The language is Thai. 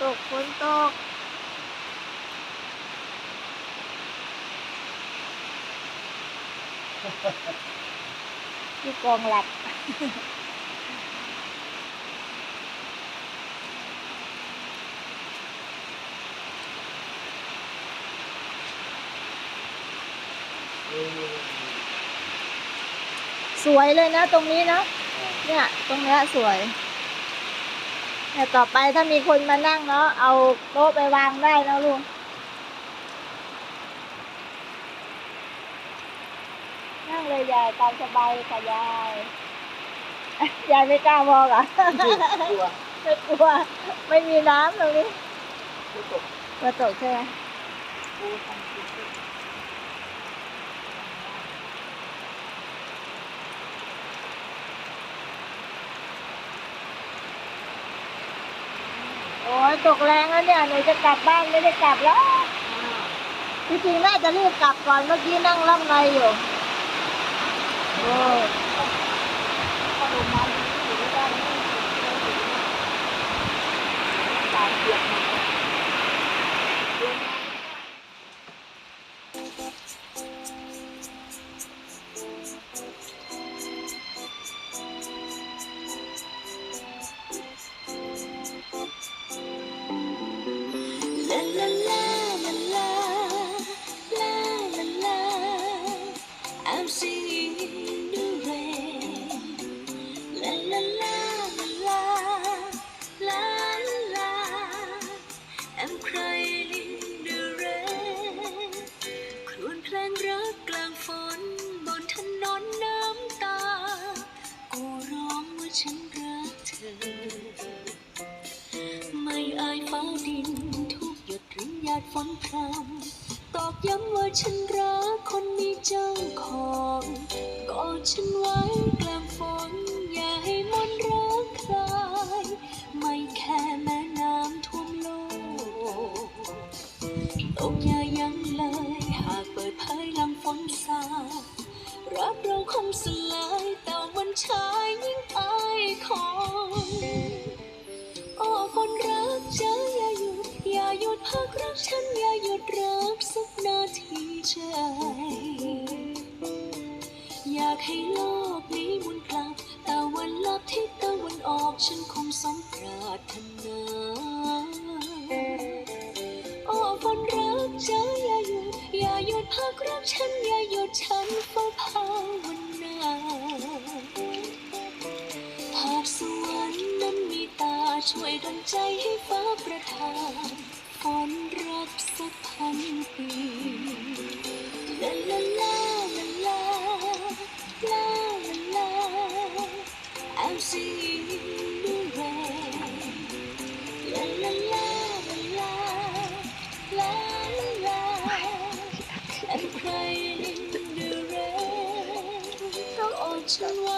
ตกฝนตกที่กองหลักสวยเลยนะ ตรงนี้นะ เนี่ย ตรงเนี้ยสวย แต่ต่อไปถ้ามีคนมานั่งเนาะเอาโต๊ะไปวางได้นะลุงนั่งเลยยายตามสบายค่ะยายยายไม่กล้ามองอะกลัวไม่กลัว ไม่มีน้ำตรงนี้ไม่ตกกระตกใช่ไหม กูทำกินตกแรงแล้วเนี่ยหนูจะกลับบ้านไม่ได้กลับแล้วจริงๆน่าจะรีบกลับก่อนเมื่อกี้นั่งล่ำในอยู่โอ้ นหยานพรำตอกย้ำว่าฉันรัก ฉันอย่าหยุดรักสักนาทีใจ อยากให้โลกนี้หมุนกลับแต่วันลับทิศตะวันออกฉันคงสมปรารถนาโอ้คนรักเจออย่าหยุด อย่าหยุดพักรักฉันอย่าหยุดฉันเฝ้าภาวนาหากสวรรค์นั้นมีตาช่วยดลใจให้ฟ้าประทานฝน รักสักพันปีลาลาลาลาลาลาลา I'm singing in the rain La la la la la la la I'm crying in the rain ต้องอดฉันไว้